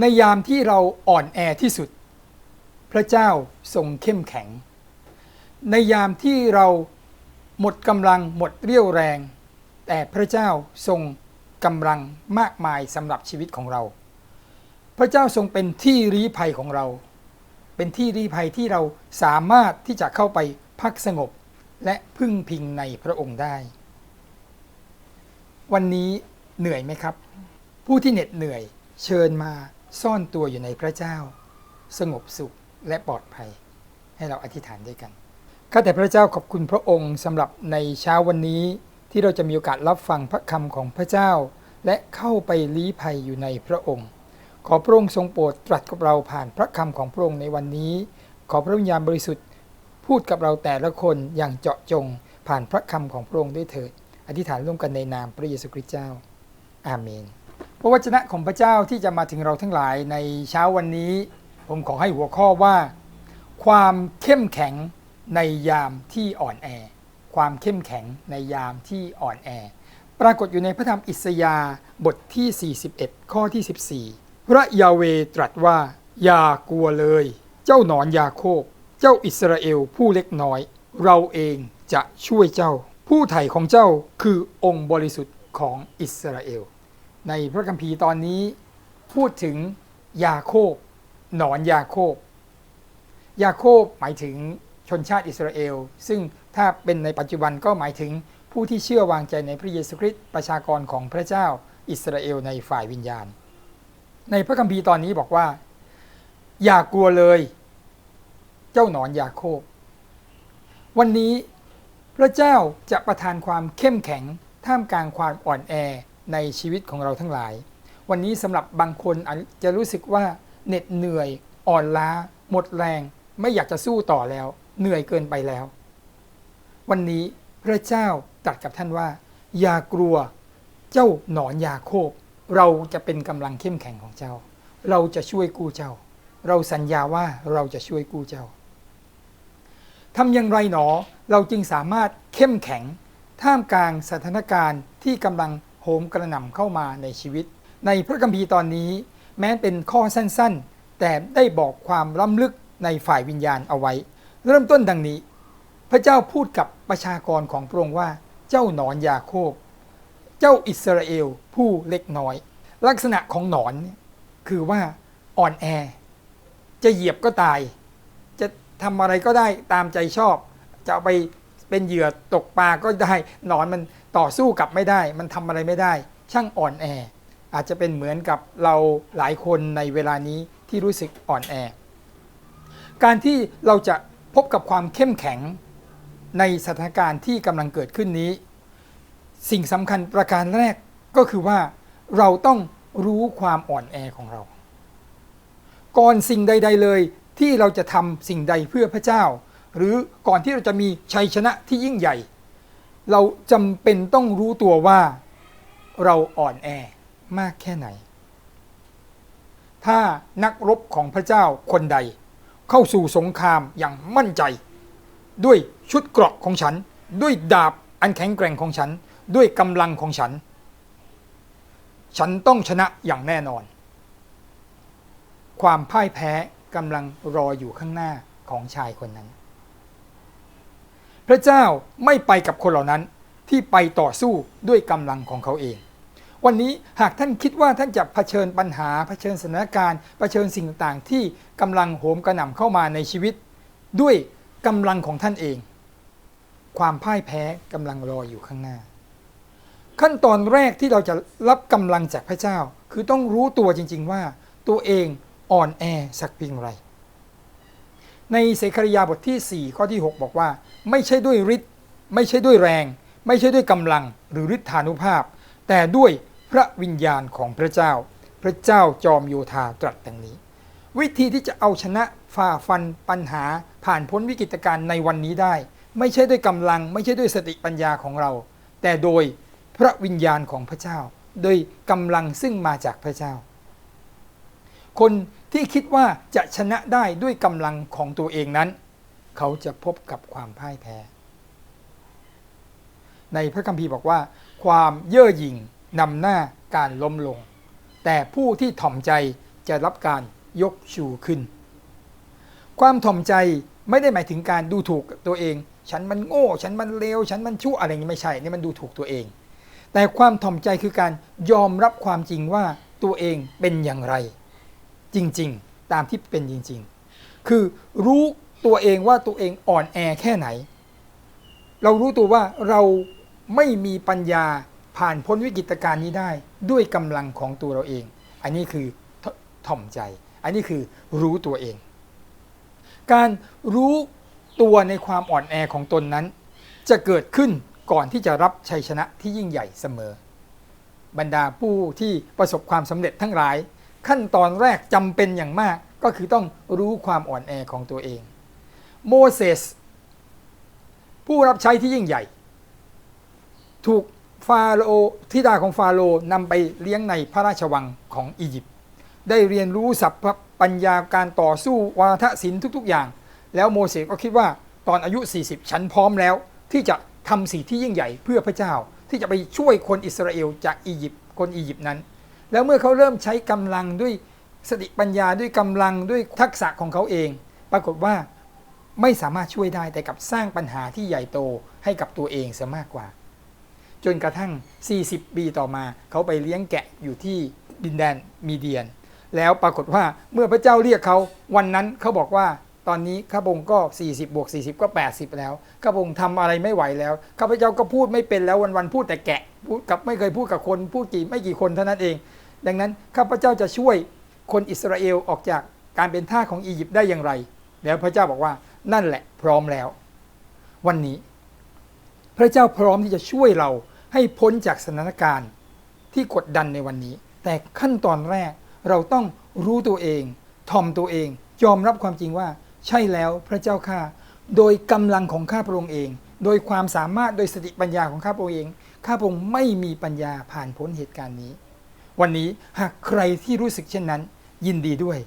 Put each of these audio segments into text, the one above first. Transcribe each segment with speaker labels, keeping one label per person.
Speaker 1: ในยามที่เราอ่อนแอที่สุด พระเจ้าทรงเข้มแข็ง ในยามที่เราหมดกำลังหมดเรี่ยวแรง แต่พระเจ้าทรงกำลังมากมายสำหรับชีวิตของเรา พระเจ้าทรงเป็นที่รีภัยของเรา เป็นที่รีภัยที่เราสามารถที่จะเข้าไปพักสงบและพึ่งพิงในพระองค์ได้ วันนี้เหนื่อยไหมครับ ผู้ที่เหน็ดเหนื่อยเชิญมา ซ่อนตัวอยู่ในพระเจ้า สงบสุขและปลอดภัย ให้เราอธิษฐานด้วยกันข้าแต่พระเจ้าขอบคุณพระองค์สำหรับในเช้าวันนี้ ที่เราจะมีโอกาสรับฟังพระคำของพระเจ้า และเข้าไปลี้ภัยอยู่ในพระองค์ ขอพระองค์ทรงโปรดตรัสกับเราผ่านพระคำของพระองค์ในวันนี้ ขอพระวิญญาณบริสุทธิ์ พูดกับเราแต่ละคนอย่างเจาะจง ผ่านพระคำของพระองค์ด้วยเถิด อธิษฐานร่วมกันในนามพระเยซูคริสต์เจ้า อาเมน พระวจนะของพระเจ้าที่จะมาถึงเราทั้งหลายในเช้าวันนี้ ผมขอให้หัวข้อว่า ความเข้มแข็งในยามที่อ่อนแอ ความเข้มแข็งในยามที่อ่อนแอ ปรากฏอยู่ในพระธรรมอิสยาห์บทที่ 41 ข้อที่ 14 พระยาเวตรัสว่า อย่ากลัวเลย เจ้าหนอนยาโคบ เจ้าอิสราเอลผู้เล็กน้อย เราเองจะช่วยเจ้า ผู้ไถ่ของเจ้าคือองค์บริสุทธิ์ของอิสราเอล ในพระคัมภีร์ตอนนี้พูดถึงยาโคบ หนอนยาโคบ ยาโคบหมายถึงชนชาติอิสราเอล ซึ่งถ้าเป็นในปัจจุบันก็หมายถึงผู้ที่เชื่อวางใจในพระเยซูคริสต์ประชากรของพระเจ้าอิสราเอลในฝ่ายวิญญาณ ในพระคัมภีร์ตอนนี้บอกว่า อย่ากลัวเลย เจ้าหนอนยาโคบ วันนี้พระเจ้าจะประทานความเข้มแข็งท่ามกลางความอ่อนแอ ในชีวิตของเราทั้งหลาย วันนี้สำหรับบางคนอาจจะรู้สึกว่าเหน็ดเหนื่อย อ่อนล้า หมดแรง ไม่อยากจะสู้ต่อแล้ว เหนื่อยเกินไปแล้ว วันนี้พระเจ้าตรัสกับท่านว่า อย่ากลัวเจ้าหนอนยาโคบ เราจะเป็นกำลังเข้มแข็งของเจ้า เราจะช่วยกู้เจ้า เราสัญญาว่าเราจะช่วยกู้เจ้าทำอย่างไรหนอเราจึงสามารถเข้มแข็ง ท่ามกลางสถานการณ์ที่กำลัง โหมกระหน่ำเข้ามาในชีวิต ในพระคัมภีร์ตอนนี้ แม้เป็นข้อสั้นๆ แต่ได้บอกความล้ำลึกในฝ่ายวิญญาณเอาไว้ เริ่มต้นดังนี้ พระเจ้าพูดกับประชากรของพระองค์ว่า เจ้าหนอนยาโคบ เจ้าอิสราเอลผู้เล็กน้อย ลักษณะของหนอนคือว่าอ่อนแอ จะเหยียบก็ตาย จะทำอะไรก็ได้ตามใจชอบ จะไปเป็นเหยื่อตกปลาก็ได้หนอนมัน ต่อสู้กลับไม่ได้ มันทำอะไรไม่ได้ ช่างอ่อนแอ อาจจะเป็นเหมือนกับเราหลายคนในเวลานี้ที่รู้สึกอ่อนแอ การที่เราจะพบกับความเข้มแข็งในสถานการณ์ที่กำลังเกิดขึ้นนี้ สิ่งสำคัญประการแรกก็คือว่าเราต้องรู้ความอ่อนแอของเรา ก่อนสิ่งใด ๆ เลยที่เราจะทำสิ่งใดเพื่อพระเจ้า หรือก่อนที่เราจะมีชัยชนะที่ยิ่งใหญ่ เราจำเป็นต้องรู้ตัวว่าเราอ่อนแอมากแค่ไหน ถ้านักรบของพระเจ้าคนใด เข้าสู่สงครามอย่างมั่นใจ ด้วยชุดเกราะของฉัน ด้วยดาบอันแข็งแกร่งของฉัน ด้วยกำลังของฉัน ฉันต้องชนะอย่างแน่นอน ความพ่ายแพ้กำลังรออยู่ข้างหน้าของชายคนนั้น พระเจ้าไม่ไปกับคนเหล่านั้นที่ไปต่อสู้ด้วยกำลังของเขาเอง วันนี้หากท่านคิดว่าท่านจะเผชิญปัญหาเผชิญสถานการณ์เผชิญสิ่งต่างๆ ที่กำลังโหมกระหน่ำเข้ามาในชีวิต ด้วยกำลังของท่านเอง ความพ่ายแพ้กำลังรออยู่ข้างหน้า ขั้นตอนแรกที่เราจะรับกำลังจากพระเจ้า คือต้องรู้ตัวจริง ๆ ว่าตัวเองอ่อนแอสักเพียงไร ในเสคริยาบทที่ 4 ข้อที่ 6 บอกว่า ไม่ใช่ด้วยฤทธิ์ไม่ใช่ด้วยแรง ไม่ใช่ด้วยกำลังหรือฤทธานุภาพ แต่ด้วยพระวิญญาณของพระเจ้า พระเจ้าจอมโยธาตรัสดังนี้ วิธีที่จะเอาชนะฝ่าฟันปัญหาผ่านพ้นวิกฤตการณ์ในวันนี้ได้ ไม่ใช่ด้วยกำลัง ไม่ใช่ด้วยสติปัญญาของเรา แต่โดยพระวิญญาณของพระเจ้า โดยกำลังซึ่งมาจากพระเจ้า คนที่คิดว่าจะชนะได้ด้วยกำลังของตัวเองนั้น เขาจะพบกับความพ่ายแพ้ ในพระคัมภีร์บอกว่า ความเย่อหยิ่งนำหน้าการล้มลง แต่ผู้ที่ถ่อมใจจะรับการยกชูขึ้น ความถ่อมใจไม่ได้หมายถึงการดูถูกตัวเอง ฉันมันโง่ ฉันมันเลว ฉันมันชั่วอะไรอย่างนี้ไม่ใช่ นี่มันดูถูกตัวเอง แต่ความถ่อมใจคือการยอมรับความจริงว่าตัวเองเป็นอย่างไร จริง ๆ ตามที่เป็นจริง ๆ คือรู้ตัวเองว่าตัวเองอ่อนแอแค่ไหน เรารู้ตัวว่าเราไม่มีปัญญาผ่านพ้นวิกฤตการณ์นี้ได้ด้วยกำลังของตัวเราเอง อันนี้คือถถ่อมใจ อันนี้คือรู้ตัวเอง การรู้ตัวในความอ่อนแอของตนนั้น จะเกิดขึ้นก่อนที่จะรับชัยชนะที่ยิ่งใหญ่เสมอ บรรดาผู้ที่ประสบความสำเร็จทั้งหลาย ขั้นตอนแรกจำเป็นอย่างมากก็คือต้องรู้ความอ่อนแอของตัวเอง โมเสสผู้รับใช้ที่ยิ่งใหญ่ ถูกฟาโรห์ธิดาของฟาโรห์นำไปเลี้ยงในพระราชวังของอียิปต์ได้เรียนรู้ศัพท์ปัญญาการต่อสู้วาทศิลป์ทุก ๆ อย่าง แล้วโมเสสก็คิดว่าตอนอายุ 40 ฉันพร้อมแล้ว ที่จะทำสิ่งที่ยิ่งใหญ่เพื่อพระเจ้าที่จะไปช่วยคนอิสราเอลจากอียิปต์คนอียิปต์นั้น แล้วเมื่อเขาเริ่มใช้กำลังด้วยสติปัญญาด้วยกำลังด้วยทักษะของเขาเอง ปรากฏว่าไม่สามารถช่วยได้แต่กลับสร้างปัญหาที่ใหญ่โตให้กับตัวเองซะมากกว่า จนกระทั่ง 40 ปีต่อมาเขาไปเลี้ยงแกะอยู่ที่ดินแดนมีเดียน แล้วปรากฏว่าเมื่อพระเจ้าเรียกเขาวันนั้นเขาบอกว่าตอนนี้ข้าพงก็ 40บวก40 ก็ 80 แล้วข้าพงทำอะไรไม่ไหวแล้วข้าพเจ้าก็พูดไม่เป็นแล้ววันๆพูดแต่แกะพูดกับไม่เคยพูดกับคนพูดกี่ไม่กี่คนเท่านั้นเอง ดังนั้นข้าพเจ้าจะช่วยคนอิสราเอลออกจากการเป็นทาสของอียิปต์ได้อย่างไร แล้วพระเจ้าบอกว่านั่นแหละพร้อมแล้ว วันนี้ พระเจ้าพร้อมที่จะช่วยเราให้พ้นจากสถานการณ์ที่กดดันในวันนี้ แต่ขั้นตอนแรกเราต้องรู้ตัวเองทอมตัวเอง ยอมรับความจริงว่า ใช่แล้วพระเจ้าข้าโดยกำลังของข้าพระองค์เอง โดยความสามารถโดยสติปัญญาของข้าพระองค์เองข้าพระองค์ไม่มีปัญญาผ่านพ้นเหตุการณ์นี้ วันนี้หากใครที่รู้สึกเช่นนั้น ยินดีด้วย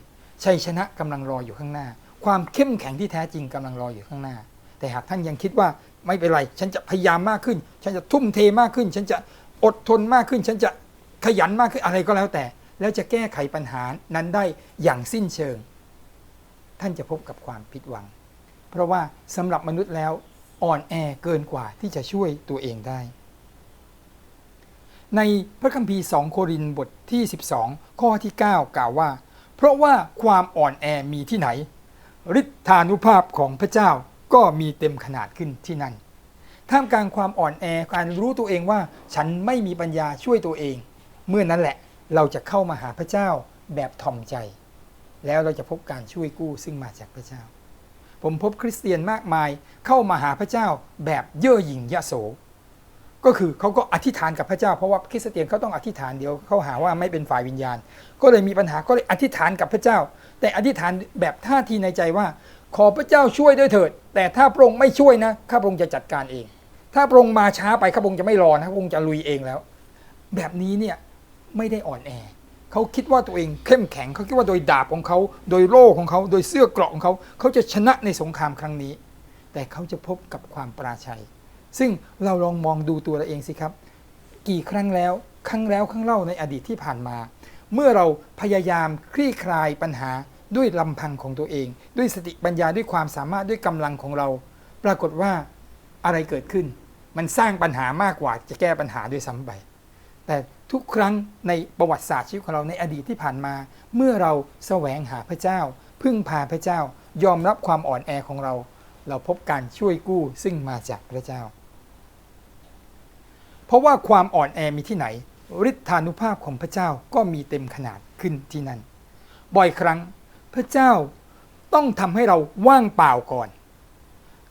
Speaker 1: ชัยชนะกำลังรออยู่ข้างหน้า ความเข้มแข็งที่แท้จริงกำลังรออยู่ข้างหน้า แต่หากท่านยังคิดว่าไม่เป็นไร ฉันจะพยายามมากขึ้น ฉันจะทุ่มเทมากขึ้น ฉันจะอดทนมากขึ้น ฉันจะขยันมากขึ้นอะไรก็แล้วแต่ แล้วจะแก้ไขปัญหานั้นได้อย่างสิ้นเชิง ท่านจะพบกับความผิดหวัง เพราะว่าสำหรับมนุษย์แล้วอ่อนแอเกินกว่าที่จะช่วยตัวเองได้ ในพระคัมภีร์2โครินธ์บทที่ 12 ข้อที่ 9 กล่าวว่า เพราะว่าความอ่อนแอมีที่ไหนฤทธานุภาพของพระเจ้าก็มีเต็มขนาดขึ้นที่นั่น ท่ามกลางความอ่อนแอการรู้ตัวเองว่าฉันไม่มีปัญญาช่วยตัวเอง เมื่อนั้นแหละเราจะเข้ามาหาพระเจ้าแบบทอมใจ แล้วเราจะพบการช่วยกู้ซึ่งมาจากพระเจ้า ผมพบคริสเตียนมากมายเข้ามาหาพระเจ้าแบบเย่อหยิ่งยะโส ก็คือเขาก็อธิษฐานกับพระเจ้าเพราะว่าคริสเตียนเขาต้องอธิษฐานเดียวเขาหาว่าไม่เป็นฝ่ายวิญญาณ ก็เลยมีปัญหาก็เลยอธิษฐานกับพระเจ้า แต่อธิษฐานแบบท่าทีในใจว่า ขอพระเจ้าช่วยด้วยเถิด แต่ถ้าพระองค์ไม่ช่วยนะข้าพระองค์จะจัดการเอง ถ้าพระองค์มาช้าไปข้าพระองค์จะไม่รอนะพระองค์จะลุยเองแล้ว แบบนี้เนี่ยไม่ได้อ่อนแอเขาคิดว่าตัวเองเข้มแข็งเขาคิดว่าโดยดาบของเขา โดยโล่ของเขาโดยเสื้อเกราะของเขาเขาจะชนะในสงครามครั้งนี้ แต่เขาจะพบกับความปราชัย ซึ่งเราลองมองดูตัวเราเองสิครับ กี่ครั้งแล้วครั้งแล้วครั้งเล่าในอดีตที่ผ่านมา เมื่อเราพยายามคลี่คลายปัญหาด้วยลำพังของตัวเอง ด้วยสติปัญญาด้วยความสามารถด้วยกำลังของเรา ปรากฏว่าอะไรเกิดขึ้น มันสร้างปัญหามากกว่าจะแก้ปัญหาด้วยซ้ำไปแต่ทุกครั้งในประวัติศาสตร์ชีวิตของเราในอดีตที่ผ่านมา เมื่อเราแสวงหาพระเจ้า พึ่งพาพระเจ้า ยอมรับความอ่อนแอของเรา เราพบการช่วยกู้ซึ่งมาจากพระเจ้า เพราะว่าความอ่อนแอมีที่ไหนฤทธานุภาพของพระเจ้าก็มีเต็มขนาดขึ้นที่นั่น บ่อยครั้งพระเจ้าต้องทำให้เราว่างเปล่าก่อน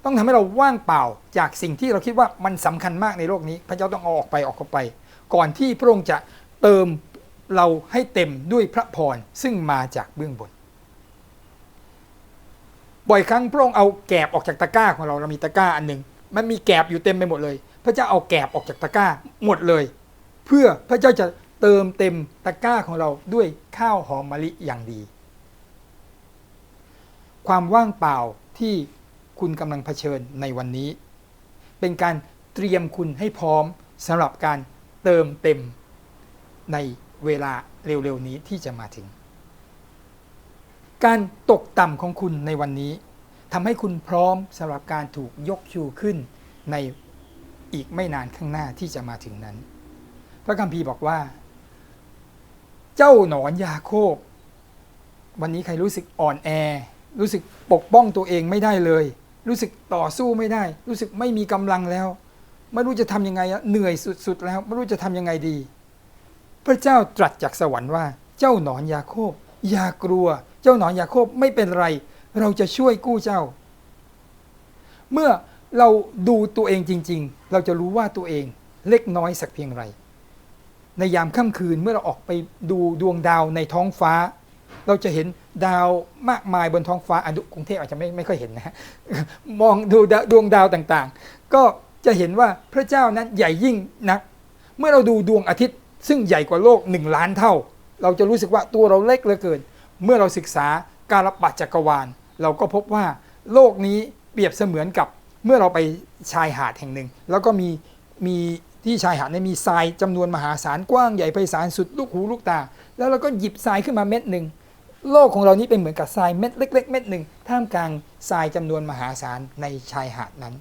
Speaker 1: ต้องทำให้เราว่างเปล่าจากสิ่งที่เราคิดว่ามันสำคัญมากในโลกนี้ พระเจ้าต้องเอาออกไปออกไป ก่อนที่พระองค์จะเติมเราให้เต็มด้วยพระพรซึ่งมาจากเบื้องบน บ่อยครั้งพระองค์เอาแกบออกจากตะกร้าของเราเรามีตะกร้าอันหนึ่งมันมีแกบอยู่เต็มไปหมดเลย พระเจ้าเอาแกบออกจากตะกร้าหมดเลย เพื่อพระเจ้าจะเติมเต็มตะกร้าของเราด้วยข้าวหอมมะลิอย่างดี ความว่างเปล่าที่คุณกำลังเผชิญในวันนี้ เป็นการเตรียมคุณให้พร้อมสำหรับการเติมเต็มในเวลาเร็วๆนี้ที่จะมาถึง การตกต่ำของคุณในวันนี้ทำให้คุณพร้อมสำหรับการถูกยกชูขึ้นใน อีกไม่นานข้างหน้าที่จะมาถึงนั้น พระคัมภีร์บอกว่า เจ้าหนอนยาโคบ วันนี้ใครรู้สึกอ่อนแอ รู้สึกปกป้องตัวเองไม่ได้เลย รู้สึกต่อสู้ไม่ได้ รู้สึกไม่มีกำลังแล้ว ไม่รู้จะทำยังไงเหนื่อยสุดๆแล้ว ไม่รู้จะทำยังไงดี พระเจ้าตรัสจากสวรรค์ว่า เจ้าหนอนยาโคบ อย่ากลัว เจ้าหนอนยาโคบไม่เป็นไร เราจะช่วยกู้เจ้า เมื่อ เราดูตัวเองจริง ๆ เราจะรู้ว่าตัวเองเล็กน้อยสักเพียงไร ในยามค่ำคืนเมื่อเราออกไปดูดวงดาวในท้องฟ้า เราจะเห็นดาวมากมายบนท้องฟ้าอะดุกรุงเทพอาจจะไม่ไม่ค่อยเห็นนะฮะมองดูดวงดาวต่างๆ ก็จะเห็นว่าพระเจ้านั้นใหญ่ยิ่งนัก เมื่อเราดูดวงอาทิตย์ ซึ่งใหญ่กว่าโลกหนึ่งล้านเท่า เราจะรู้สึกว่าตัวเราเล็กเหลือเกิน เมื่อเราศึกษาการระบาดจักรวาล เราก็พบว่าโลกนี้เปรียบเสมือนกับ เมื่อเราไปชายหาดแห่งหนึ่ง แล้วก็มีมีที่ชายหาดเนี่ยมีทรายจำนวนมหาศาลกว้างใหญ่ไพศาลสุดลูกหูลูกตา แล้วเราก็หยิบทรายขึ้นมาเม็ดหนึ่งโลกของเรานี้เป็นเหมือนกับทรายเม็ดเล็ก ๆ เม็ดหนึ่งท่ามกลางทรายจำนวนมหาศาลในชายหาดนั้น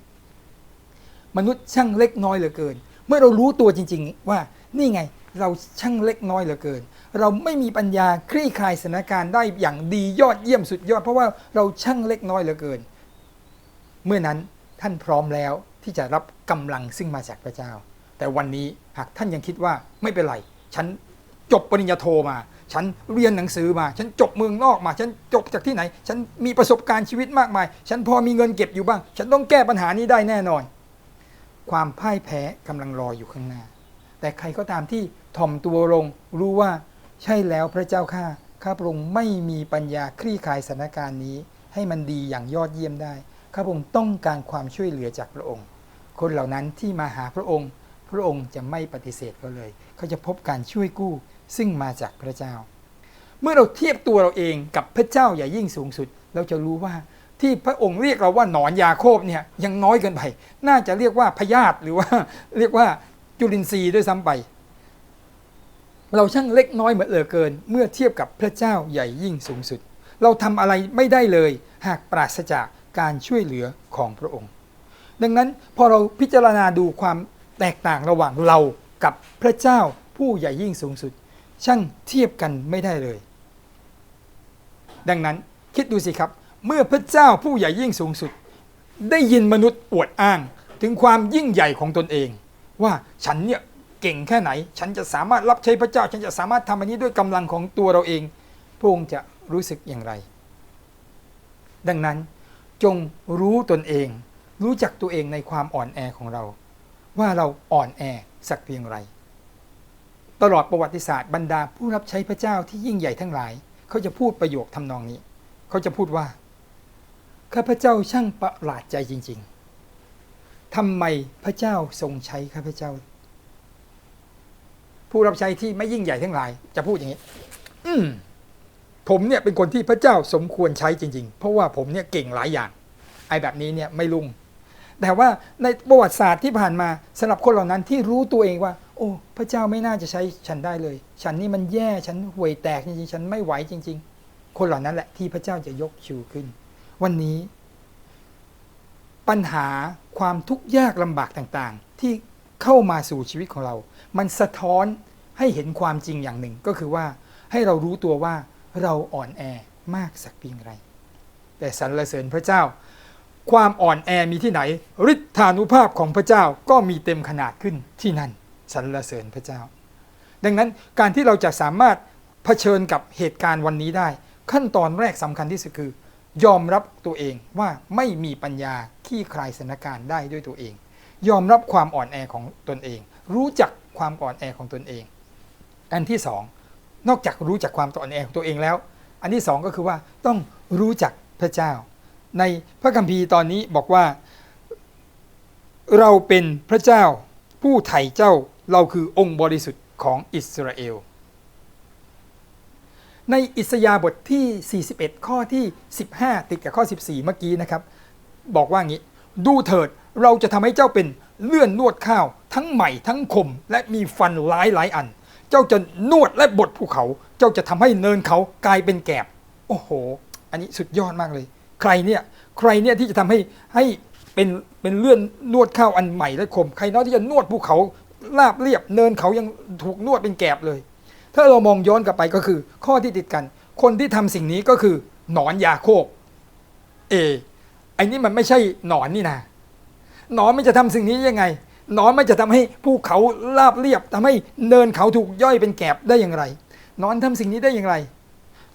Speaker 1: มนุษย์ช่างเล็กน้อยเหลือเกิน เมื่อเรารู้ตัวจริง ๆ ว่านี่ไงเราช่างเล็กน้อยเหลือเกิน เราไม่มีปัญญาคลี่คลายสถานการณ์ได้อย่างดียอดเยี่ยมสุดยอด เพราะว่าเราช่างเล็กน้อยเหลือเกิน เมื่อนั้น ท่านพร้อมแล้วที่จะรับกำลังซึ่งมาจากพระเจ้า แต่วันนี้หากท่านยังคิดว่าไม่เป็นไร ฉันจบปริญญาโทมา ฉันเรียนหนังสือมา ฉันจบเมืองนอกมา ฉันจบจากที่ไหน ฉันมีประสบการณ์ชีวิตมากมาย ฉันพอมีเงินเก็บอยู่บ้าง ฉันต้องแก้ปัญหานี้ได้แน่นอน ความพ่ายแพ้กำลังรออยู่ข้างหน้า แต่ใครก็ตามที่ถ่อมตัวลงรู้ว่าใช่แล้วพระเจ้าข้าข้าพระองค์ไม่มีปัญญาคลี่คลายสถานการณ์นี้ ให้มันดีอย่างยอดเยี่ยมได้ ข้าพระองค์ต้องการความช่วยเหลือจากพระองค์ คนเหล่านั้นที่มาหาพระองค์ พระองค์จะไม่ปฏิเสธเขาเลย เขาจะพบการช่วยกู้ซึ่งมาจากพระเจ้า เมื่อเราเทียบตัวเราเองกับพระเจ้าอย่ายิ่งสูงสุด เราจะรู้ว่าที่พระองค์เรียกเราว่าหนอนยาโคบเนี่ยยังน้อยเกินไป น่าจะเรียกว่าพยาธิหรือว่าเรียกว่าจุลินทรีย์ด้วยซ้ำไป เราช่างเล็กน้อยเหมือนเหลือเกิน เมื่อเทียบกับพระเจ้าใหญ่ยิ่งสูงสุด เราทำอะไรไม่ได้เลย หากปราศจาก การช่วยเหลือของพระองค์ ดังนั้นพอเราพิจารณาดูความแตกต่างระหว่างเรากับพระเจ้าผู้ใหญ่ยิ่งสูงสุด ช่างเทียบกันไม่ได้เลย ดังนั้นคิดดูสิครับ เมื่อพระเจ้าผู้ใหญ่ยิ่งสูงสุด ได้ยินมนุษย์อวดอ้างถึงความยิ่งใหญ่ของตนเอง ว่าฉันเนี่ยเก่งแค่ไหน ฉันจะสามารถรับใช้พระเจ้า ฉันจะสามารถทำอันนี้ด้วยกำลังของตัวเราเองพระองค์จะรู้สึกอย่างไร ดังนั้น จงรู้ตนเอง รู้จักตัวเองในความอ่อนแอของเรา ว่าเราอ่อนแอสักเพียงไร ตลอดประวัติศาสตร์บรรดาผู้รับใช้พระเจ้าที่ยิ่งใหญ่ทั้งหลาย เขาจะพูดประโยคทำนองนี้ เขาจะพูดว่าข้าพเจ้าช่างประหลาดใจจริง ๆทำไมพระเจ้าทรงใช้ข้าพเจ้า ผู้รับใช้ที่ไม่ยิ่งใหญ่ทั้งหลาย จะพูดอย่างนี้ อืม ผมเนี่ยเป็นคนที่พระเจ้าสมควรใช้จริง ๆ เพราะว่าผมเนี่ยเก่งหลายอย่าง ไอ้แบบนี้เนี่ยไม่ลุ่งแต่ว่าในประวัติศาสตร์ที่ผ่านมาสำหรับคนเหล่านั้นที่รู้ตัวเองว่า โอ้ พระเจ้าไม่น่าจะใช้ฉันได้เลย ฉันนี่มันแย่ฉันห่วยแตกจริงๆ ฉันไม่ไหวจริง ๆ คนเหล่านั้นแหละที่พระเจ้าจะยกชูขึ้น วันนี้ ปัญหาความทุกข์ยากลำบากต่างๆ ที่เข้ามาสู่ชีวิตของเรา มันสะท้อนให้เห็นความจริงอย่างหนึ่งก็คือว่าให้เรารู้ตัวว่า เราอ่อนแอมากสักเพียงไร แต่สรรเสริญพระเจ้า ความอ่อนแอมีที่ไหนฤทธานุภาพของพระเจ้าก็มีเต็มขนาดขึ้นที่นั่นสรรเสริญพระเจ้า ดังนั้นการที่เราจะสามารถเผชิญกับเหตุการณ์วันนี้ได้ ขั้นตอนแรกสำคัญที่สุดคือ ยอมรับตัวเองว่าไม่มีปัญญาขี้คลายสถานการณ์ได้ด้วยตัวเอง ยอมรับความอ่อนแอของตนเอง รู้จักความอ่อนแอของตนเอง อันที่สอง นอกจากรู้จักความอ่อนแอของตัวเองแล้ว อันที่สองก็คือว่าต้องรู้จักพระเจ้า ในพระคัมภีร์ตอนนี้บอกว่า เราเป็นพระเจ้า ผู้ไถ่เจ้าเราคือองค์บริสุทธิ์ของอิสราเอล ในอิสยาบทที่ 41 ข้อที่ 15 ติดกับข้อ 14 เมื่อกี้นะครับ บอกว่างี้ ดูเถิดเราจะทำให้เจ้าเป็นเลื่อนนวดข้าว ทั้งใหม่ทั้งคมและมีฟันหลายหลายอัน เจ้าจะนวดและบดภูเขา เจ้าจะทำให้เนินเขากลายเป็นแกบ โอ้โห อันนี้สุดยอดมากเลย ใครเนี่ย ใครเนี่ยที่จะทำให้ให้เป็นเป็นเลื่อนนวดข้าวอันใหม่และคม ใครเนาะที่จะนวดภูเขาลาบเรียบเนินเขายังถูกนวดเป็นแกบเลย ถ้าเรามองย้อนกลับไปก็คือ ข้อที่ติดกัน คนที่ทำสิ่งนี้ก็คือ หนอนยาโคบเอไอ้นี่มันไม่ใช่หนอนนี่นะหนอนมันจะทำสิ่งนี้ยังไง นอนไมันจะทำให้ภูเขาราบเรียบทำให้เนินเขาถูกย่อยเป็นแกลบได้อย่างไร นอนทำสิ่งนี้ได้อย่างไร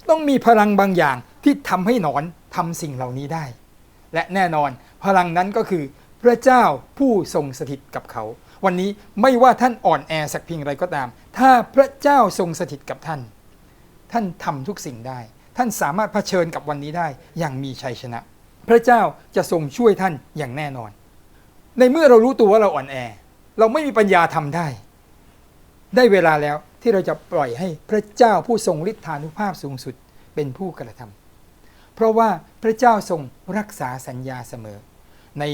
Speaker 1: ต้องมีพลังบางอย่างที่ทำให้หนอนทำสิ่งเหล่านี้ได้ และแน่นอนพลังนั้นก็คือพระเจ้าผู้ทรงสถิตกับเขา วันนี้ไม่ว่าท่านอ่อนแอสักเพียงไรก็ตาม ถ้าพระเจ้าทรงสถิตกับท่าน ท่านทำทุกสิ่งได้ ท่านสามารถเผชิญกับวันนี้ได้อย่างมีชัยชนะ พระเจ้าจะทรงช่วยท่านอย่างแน่นอน ในเมื่อเรารู้ตัวว่าเราอ่อนแอ เราไม่มีปัญญาทำได้ ได้เวลาแล้วที่เราจะปล่อยให้พระเจ้าผู้ทรงฤทธานุภาพสูงสุดเป็นผู้กระทำเพราะว่าพระเจ้าทรงรักษาสัญญาเสมอ ใน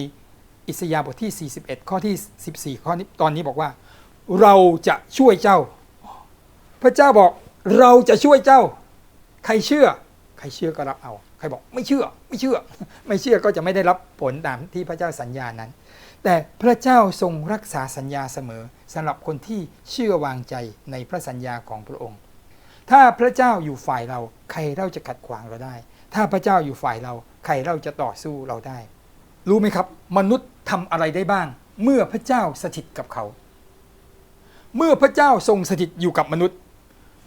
Speaker 1: อิสยาห์บทที่ 41 ข้อที่ 14 ข้อนี้ตอนนี้บอกว่า เราจะช่วยเจ้า พระเจ้าบอกเราจะช่วยเจ้า ใครเชื่อ ใครเชื่อก็รับเอา ใครบอกไม่เชื่อ ไม่เชื่อ ไม่เชื่อก็จะไม่ได้รับผลตามที่พระเจ้าสัญญานั้น แต่พระเจ้าทรงรักษาสัญญาเสมอสำหรับคนที่เชื่อวางใจในพระสัญญาของพระองค์ ถ้าพระเจ้าอยู่ฝ่ายเราใครเราจะขัดขวางเราได้ ถ้าพระเจ้าอยู่ฝ่ายเราใครเราจะต่อสู้เราได้ รู้ไหมครับ มนุษย์ทำอะไรได้บ้าง เมื่อพระเจ้าสถิตกับเขา เมื่อพระเจ้าทรงสถิตอยู่กับมนุษย์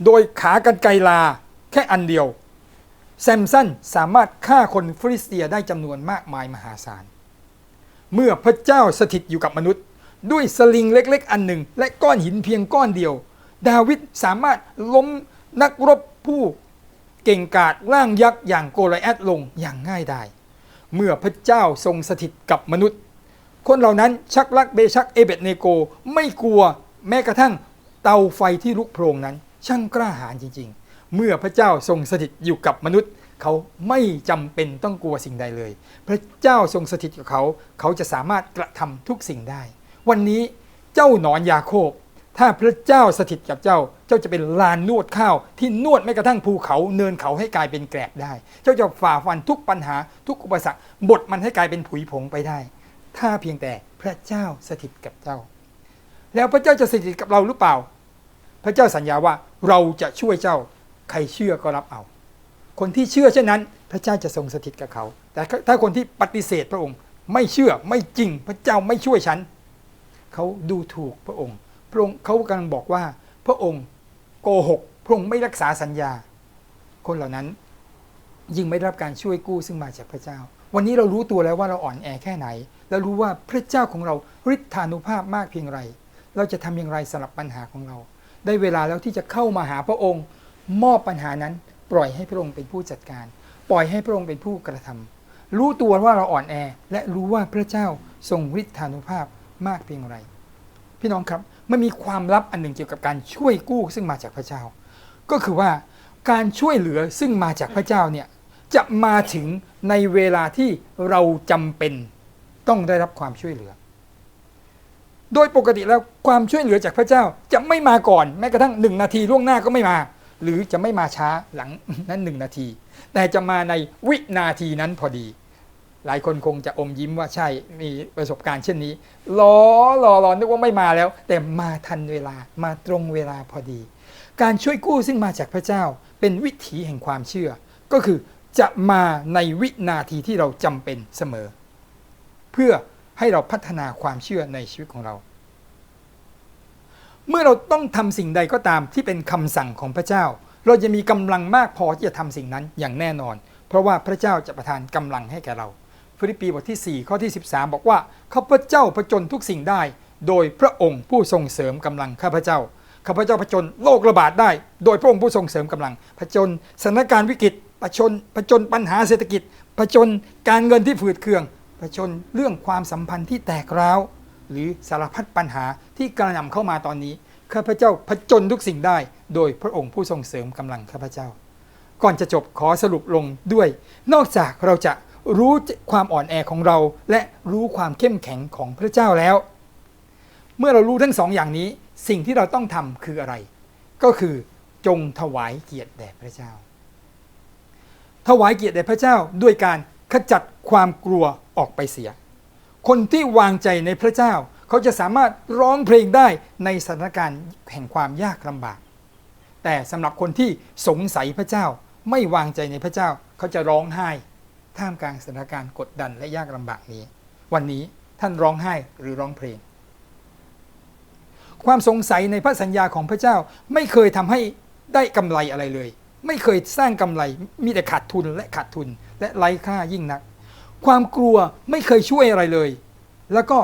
Speaker 1: โดยขากันไกรลาแค่อันเดียวแซมสันสามารถฆ่าคนฟิลิสเตียได้จำนวนมากมายมหาศาล เมื่อพระเจ้าสถิตอยู่กับมนุษย์ ด้วยสลิงเล็กๆ อันหนึ่ง และก้อนหินเพียงก้อนเดียว ดาวิดสามารถล้มนักรบผู้เก่งกาจร่างยักษ์อย่างโกลิแอตลงอย่างง่ายดายเมื่อพระเจ้าทรงสถิตกับมนุษย์ คนเหล่านั้นชักลักเบชักเอเบดเนโกไม่กลัวแม้กระทั่งเตาไฟที่ลุกโพรงนั้น ช่างกล้าหาญจริง ๆ เมื่อพระเจ้าทรงสถิตอยู่กับมนุษย์ เขาไม่จำเป็นต้องกลัวสิ่งใดเลย พระเจ้าทรงสถิตกับเขา เขาจะสามารถกระทำทุกสิ่งได้ วันนี้เจ้าหนอนยาโคบ ถ้าพระเจ้าสถิตกับเจ้า เจ้าจะเป็นลานนวดข้าว ที่นวดแม้กระทั่งภูเขาเนินเขาให้กลายเป็นแกลบได้ เจ้าจะฝ่าฟันทุกปัญหาทุกอุปสรรคบดมันให้กลายเป็นผุยผงไปได้ ถ้าเพียงแต่พระเจ้าสถิตกับเจ้า แล้วพระเจ้าจะสถิตกับเราหรือเปล่า พระเจ้าสัญญาว่าเราจะช่วยเจ้าใครเชื่อก็รับเอา คนที่เชื่อเช่นนั้น พระเจ้าจะทรงสถิตกับเขา แต่ถ้าคนที่ปฏิเสธพระองค์ไม่เชื่อไม่จริง พระเจ้าไม่ช่วยฉัน เขาดูถูกพระองค์ พระองค์เขากำลังบอกว่า พระองค์โกหกพระองค์ไม่รักษาสัญญา คนเหล่านั้นยิ่งไม่ได้รับการช่วยกู้ซึ่งมาจากพระเจ้า วันนี้เรารู้ตัวแล้วว่าเราอ่อนแอแค่ไหน แล้วรู้ว่าพระเจ้าของเราฤทธานุภาพมากเพียงไร เราจะทำอย่างไรสำหรับปัญหาของเรา ได้เวลาแล้วที่จะเข้ามาหาพระองค์ มอบปัญหานั้น ปล่อยให้พระองค์เป็นผู้จัดการ ปล่อยให้พระองค์เป็นผู้กระทำรู้ตัวว่าเราอ่อนแอ และรู้ว่าพระเจ้าทรงฤทธานุภาพมากเพียงไร พี่น้องครับมันมีความลับอันหนึ่งเกี่ยวกับการช่วยกู้ซึ่งมาจากพระเจ้า ก็คือว่าการช่วยเหลือซึ่งมาจากพระเจ้าเนี่ยจะมาถึงในเวลาที่เราจำเป็นต้องได้รับความช่วยเหลือ โดยปกติแล้วความช่วยเหลือจากพระเจ้าจะไม่มาก่อน แม้กระทั่งหนึ่งนาทีล่วงหน้าก็ไม่มา หรือจะไม่มาช้าหลังนั้นหนึ่งนาที แต่จะมาในวินาทีนั้นพอดี หลายคนคงจะอมยิ้มว่าใช่มีประสบการณ์เช่นนี้รอรอรอนึกว่าไม่มาแล้ว แต่มาทันเวลามาตรงเวลาพอดี การช่วยกู้ซึ่งมาจากพระเจ้า เป็นวิถีแห่งความเชื่อ ก็คือจะมาในวินาทีที่เราจำเป็นเสมอ เพื่อให้เราพัฒนาความเชื่อในชีวิตของเรา เมื่อเราต้องทำสิ่งใดก็ตามที่เป็นคำสั่งของพระเจ้า เราจะมีกำลังมากพอที่จะทำสิ่งนั้นอย่างแน่นอน เพราะว่าพระเจ้าจะประทานกำลังให้แก่เรา ฟิลิปปีบทที่ 4 ข้อที่ 13 บอกว่าข้าพเจ้าผจญทุกสิ่งได้ โดยพระองค์ผู้ทรงเสริมกำลังข้าพเจ้าข้าพเจ้าผจญโรคระบาดได้ โดยพระองค์ผู้ทรงเสริมกำลังผจญสถานการณ์วิกฤตผจญผจญปัญหาเศรษฐกิจผจญการเงินที่ฝืดเคืองผจญเรื่องความสัมพันธ์ที่แตกร้าว หรือสารพัดปัญหาที่กระหน่ำเข้ามาตอนนี้ข้าพเจ้าผจญทุกสิ่งได้ โดยพระองค์ผู้ทรงเสริมกำลังข้าพเจ้า ก่อนจะจบขอสรุปลงด้วย นอกจากเราจะรู้ความอ่อนแอของเรา และรู้ความเข้มแข็งของพระเจ้าแล้ว เมื่อเรารู้ทั้งสองอย่างนี้ สิ่งที่เราต้องทำคืออะไร ก็คือจงถวายเกียรติแด่พระเจ้า ถวายเกียรติแด่พระเจ้าด้วยการขจัดความกลัวออกไปเสีย คนที่วางใจในพระเจ้า เขาจะสามารถร้องเพลงได้ในสถานการณ์แห่งความยากลำบาก แต่สำหรับคนที่สงสัยพระเจ้าไม่วางใจในพระเจ้า เขาจะร้องไห้ ท่ามกลางสถานการณ์กดดันและยากลำบากนี้ วันนี้ท่านร้องไห้หรือร้องเพลง ความสงสัยในพระสัญญาของพระเจ้าไม่เคยทำให้ได้กำไรอะไรเลย ไม่เคยสร้างกำไรมีแต่ขาดทุนและขาดทุนและไร้ค่ายิ่งนัก ความกลัวไม่เคยช่วยอะไรเลย แล้วก็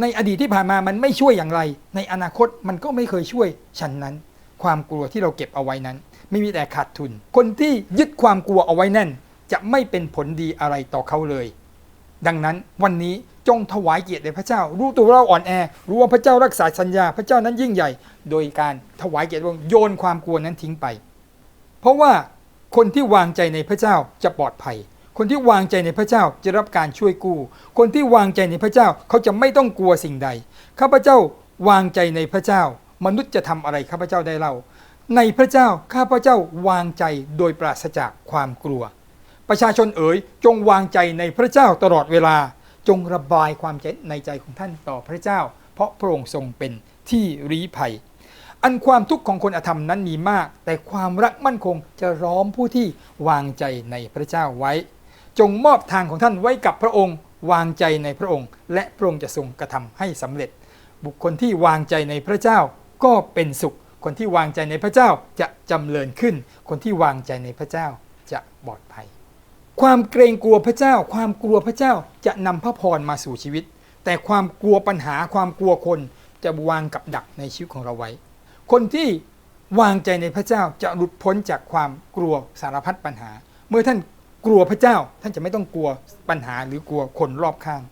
Speaker 1: ในอดีตที่ผ่านมามันไม่ช่วยอย่างไร ในอนาคตมันก็ไม่เคยช่วยฉันนั้น ความกลัวที่เราเก็บเอาไว้นั้น ไม่มีแต่ขาดทุน คนที่ยึดความกลัวเอาไว้แน่น จะไม่เป็นผลดีอะไรต่อเขาเลย ดังนั้นวันนี้จงถวายเกียรติแด่พระเจ้า รู้ตัวเราอ่อนแอ รู้ว่าพระเจ้ารักษาสัญญา พระเจ้านั้นยิ่งใหญ่ โดยการถวายเกียรติโยนความกลัวนั้นทิ้งไป เพราะว่าคนที่วางใจในพระเจ้าจะปลอดภัย คนที่วางใจในพระเจ้าจะรับการช่วยกู้ คนที่วางใจในพระเจ้าเขาจะไม่ต้องกลัวสิ่งใด ข้าพเจ้าวางใจในพระเจ้า มนุษย์จะทำอะไรข้าพเจ้าได้เล่า ในพระเจ้าข้าพเจ้าวางใจโดยปราศจากความกลัว ประชาชนเอ๋ยจงวางใจในพระเจ้าตลอดเวลา จงระบายความใจในใจของท่านต่อพระเจ้า เพราะพระองค์ทรงเป็นที่รีภัย อันความทุกข์ของคนอธรรมนั้นมีมาก แต่ความรักมั่นคงจะร้อมผู้ที่วางใจในพระเจ้าไว้ จงมอบทางของท่านไว้กับพระองค์ วางใจในพระองค์ และพระองค์จะทรงกระทำให้สำเร็จ บุคคลที่วางใจในพระเจ้าก็เป็นสุข คนที่วางใจในพระเจ้าจะจำเริญขึ้น คนที่วางใจในพระเจ้าจะปลอดภัย ความเกรงกลัวพระเจ้า ความกลัวพระเจ้าจะนำพระพรมาสู่ชีวิต แต่ความกลัวปัญหาความกลัวคนจะวางกับดักในชีวิตของเราไว้ คนที่วางใจในพระเจ้าจะหลุดพ้นจากความกลัวสารพัดปัญหา เมื่อท่าน กลัวพระเจ้า ท่านจะไม่ต้องกลัวปัญหาหรือกลัวคนรอบข้าง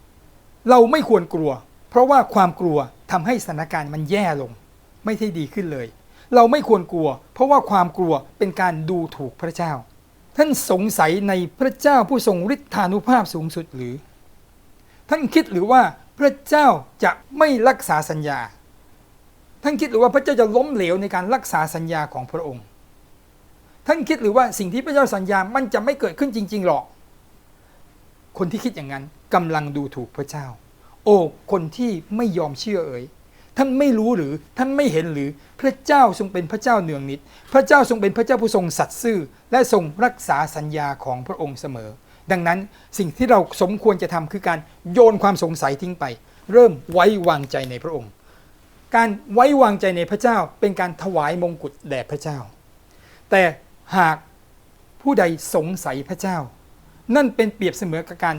Speaker 1: เราไม่ควรกลัว เพราะว่าความกลัวทำให้สถานการณ์มันแย่ลง ไม่ใช่ดีขึ้นเลย เราไม่ควรกลัว เพราะว่าความกลัวเป็นการดูถูกพระเจ้า ท่านสงสัยในพระเจ้าผู้ทรงฤทธานุภาพสูงสุดหรือ ท่านคิดหรือว่าพระเจ้าจะไม่รักษาสัญญา ท่านคิดหรือว่าพระเจ้าจะล้มเหลวในการรักษาสัญญาของพระองค์ ท่านคิดหรือว่าสิ่งที่พระเจ้าสัญญา มันจะไม่เกิดขึ้นจริง ๆ หรอก คนที่คิดอย่างนั้นกำลังดูถูกพระเจ้า โอ้คนที่ไม่ยอมเชื่อเอ๋ยท่านไม่รู้หรือท่านไม่เห็นหรือพระเจ้าทรงเป็นพระเจ้าเนืองนิด พระเจ้าทรงเป็นพระเจ้าผู้ทรงสัตย์ซื่อ และทรงรักษาสัญญาของพระองค์เสมอ ดังนั้นสิ่งที่เราสมควรจะทำคือการโยนความสงสัยทิ้งไป เริ่มไว้วางใจในพระองค์ การไว้วางใจในพระเจ้าเป็นการถวายมงกุฎแด่พระเจ้า แต่ หากผู้ใดสงสัยพระเจ้า นั่นเป็นเปรียบเสมอกับการ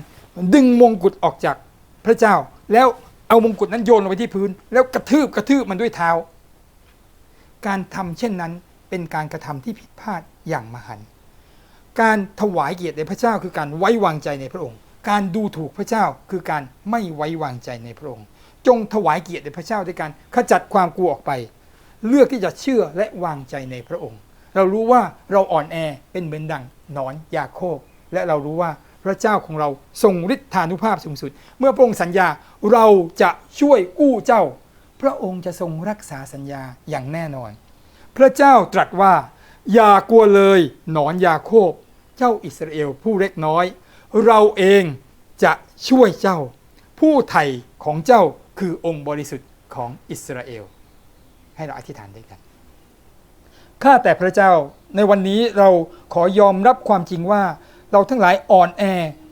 Speaker 1: ดึงมงกุฎออกจากพระเจ้า แล้วเอามงกุฎนั้นโยนลงไปที่พื้น แล้วกระทืบกระทืบมันด้วยเท้า การทำเช่นนั้นเป็นการกระทำที่ผิดพลาดอย่างมหันต์การถวายเกียรติแด่พระเจ้าคือการไว้วางใจในพระองค์ การดูถูกพระเจ้าคือการไม่ไว้วางใจในพระองค์ จงถวายเกียรติแด่พระเจ้าด้วยการขจัดความกลัวออกไป เลือกที่จะเชื่อและวางใจในพระองค์ เรารู้ว่าเราอ่อนแอเป็นเหมือนดังนอนยาโคบ และเรารู้ว่าพระเจ้าของเราทรงฤทธานุภาพสูงสุด เมื่อพระองค์สัญญาเราจะช่วยกู้เจ้า พระองค์จะทรงรักษาสัญญาอย่างแน่นอน พระเจ้าตรัสว่า อย่ากลัวเลยหนอนยาโคบ เจ้าอิสราเอลผู้เล็กน้อย เราเองจะช่วยเจ้า ผู้ไถ่ของเจ้าคือองค์บริสุทธิ์ของอิสราเอล ให้เราอธิษฐานด้วยกัน ข้าแต่พระเจ้าในวันนี้เราขอยอมรับความจริงว่า เราทั้งหลายอ่อนแอ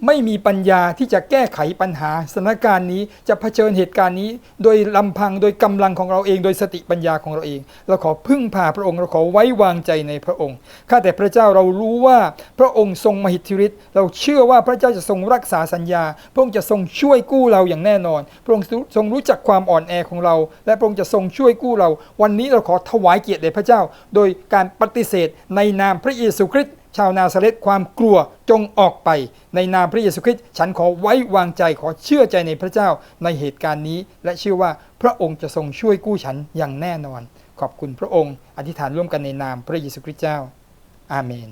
Speaker 1: ไม่มีปัญญาที่จะแก้ไขปัญหาสถานการณ์นี้จะเผชิญเหตุการณ์นี้ โดยลำพังโดยกำลังของเราเอง โดยสติปัญญาของเราเอง เราขอพึ่งพาพระองค์ เราขอไว้วางใจในพระองค์ข้าแต่พระเจ้าเรารู้ว่าพระองค์ทรงมหิทธิฤทธิ์เราเชื่อว่าพระเจ้าจะทรงรักษาสัญญา พระองค์จะทรงช่วยกู้เราอย่างแน่นอน พระองค์ทรงรู้จักความอ่อนแอของเรา และพระองค์จะทรงช่วยกู้เรา วันนี้เราขอถวายเกียรติแด่พระเจ้า โดยการปฏิเสธในนามพระเยซูคริสต์ ชาวนาซาเรตความกลัวจงออกไป ในนามพระเยซูคริสต์ฉันขอไว้วางใจขอเชื่อใจในพระเจ้าในเหตุการณ์นี้ และเชื่อว่าพระองค์จะทรงช่วยกู้ฉันอย่างแน่นอน ขอบคุณพระองค์ อธิษฐานร่วมกันในนามพระเยซูคริสต์เจ้า อาเมน